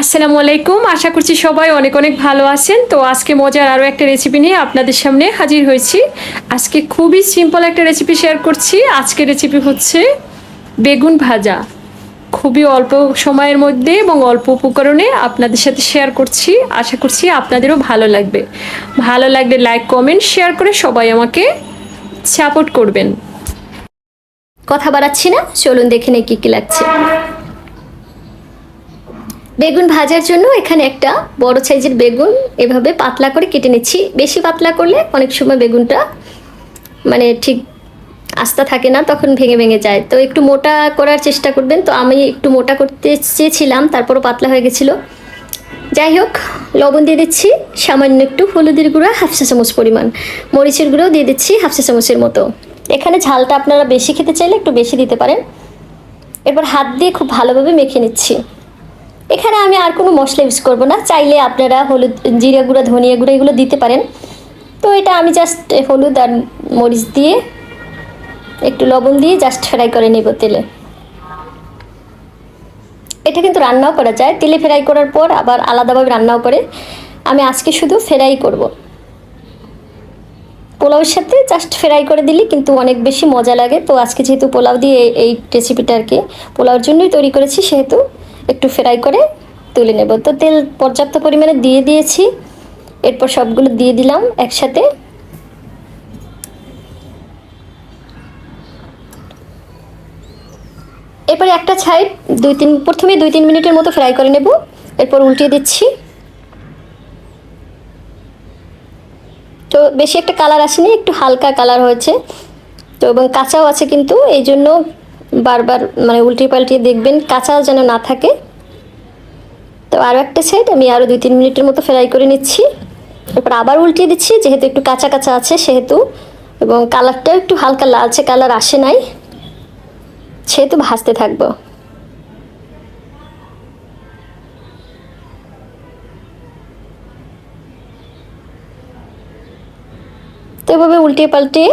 আসসালামু আলাইকুম। আশা করছি সবাই অনেক অনেক ভালো আছেন। তো আজকে মজার আরও একটা রেসিপি নিয়ে আপনাদের সামনে হাজির হয়েছি। আজকে খুবই সিম্পল একটা রেসিপি শেয়ার করছি। আজকে রেসিপি হচ্ছে বেগুন ভাজা। খুবই অল্প সময়ের মধ্যে এবং অল্প উপকরণে আপনাদের সাথে শেয়ার করছি। আশা করছি আপনাদেরও ভালো লাগবে। ভালো লাগলে লাইক কমেন্ট শেয়ার করে সবাই আমাকে সাপোর্ট করবেন। কথা বাড়াচ্ছি না। চলুন দেখে নেই কী কী লাগছে। বেগুন ভাজার জন্য এখানে একটা বড় সাইজের বেগুন এভাবে পাতলা করে কেটে নিচ্ছি। বেশি পাতলা করলে অনেক সময় বেগুনটা মানে ঠিক আস্থা থাকে না, তখন ভেঙে ভেঙে যায়। তো একটু মোটা করার চেষ্টা করবেন। তো আমি একটু মোটা করতে চেয়েছিলাম, তারপরও পাতলা হয়ে গেছিল। যাই হোক, লবণ দিয়ে দিচ্ছি। সামান্য একটু হলুদের গুঁড়া, হাফ চা চামচ পরিমাণ। মরিচের গুঁড়োও দিয়ে দিচ্ছি হাফ চা চামচের মতো। এখানে ঝালটা আপনারা বেশি খেতে চাইলে একটু বেশি দিতে পারেন। এরপর হাত দিয়ে খুব ভালোভাবে মেখে নিচ্ছি। এখানে আমি আর কোনো মশলা ইউজ করব না। চাইলে আপনারা হলুদ, জিরা গুঁড়া, ধনিয়া গুঁড়া এগুলো দিতে পারেন। তো এটা আমি জাস্ট হলুদ আর মরিচ দিয়ে একটু লবণ দিয়ে জাস্ট ফ্রাই করে নেব তেলে। এটা কিন্তু রান্নাও করা যায়। তেলে ফ্রাই করার পর আবার আলাদাভাবে রান্নাও করে। আমি আজকে শুধু ফ্রাই করব। পোলাওয়ের সাথে জাস্ট ফ্রাই করে দিলে কিন্তু অনেক বেশি মজা লাগে। তো আজকে যেহেতু পোলাও দিয়ে এই- রেসিপিটা আর কি, পোলাওর জন্যই তৈরি করেছি, সেহেতু একটু ফ্রাই করে তুলে নেব। তো তেল পর্যাপ্ত পরিমাণে দিয়ে দিয়েছি। এরপর সবগুলো দিয়ে দিলাম একসাথে। এরপরে একটা সাইড দুই তিন, প্রথমে দুই তিন মিনিটের মতো ফ্রাই করে নেব। এরপর উল্টিয়ে দিচ্ছি। তো বেশি একটা কালার আসেনি, একটু হালকা কালার হয়েছে। তো এবং কাঁচাও আছে কিন্তু এই জন্য বারবার মানে উল্টিয়ে পাল্টিয়ে দেখবেন কাঁচা যেন না থাকে। তো আরও একটা সাইড আমি আরও দুই তিন মিনিটের মতো ফ্রাই করে নিচ্ছি। এরপর আবার উল্টিয়ে দিচ্ছি, যেহেতু একটু কাঁচা কাঁচা আছে সেহেতু। এবং কালারটাও একটু হালকা লালচে কালার আসে নাই। সেহেতু ভাজতে থাকব। তো এভাবে উল্টিয়ে পাল্টে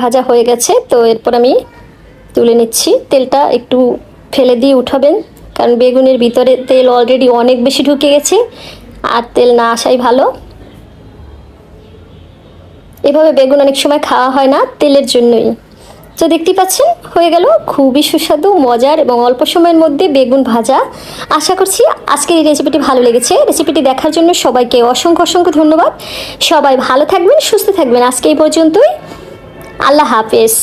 ভাজা হয়ে গেছে, তো এরপর আমি তুলে নিচ্ছি। তেলটা একটু ফেলে দিয়ে উঠাবেন, কারণ বেগুনের ভিতরে তেল অলরেডি অনেক বেশি ঢুকে গেছে, আর তেল না আসাই ভালো। এভাবে বেগুন অনেক সময় খাওয়া হয় না তেলের জন্যই। তো দেখতেই পাচ্ছেন, হয়ে গেল খুবই সুস্বাদু, মজার এবং অল্প সময়ের মধ্যে বেগুন ভাজা। আশা করছি আজকের এই রেসিপিটি ভালো লেগেছে। রেসিপিটি দেখার জন্য সবাইকে অসংখ্য অসংখ্য ধন্যবাদ। সবাই ভালো থাকবেন, সুস্থ থাকবেন। আজকে এই পর্যন্তই। আল্লাহ হাফেজ।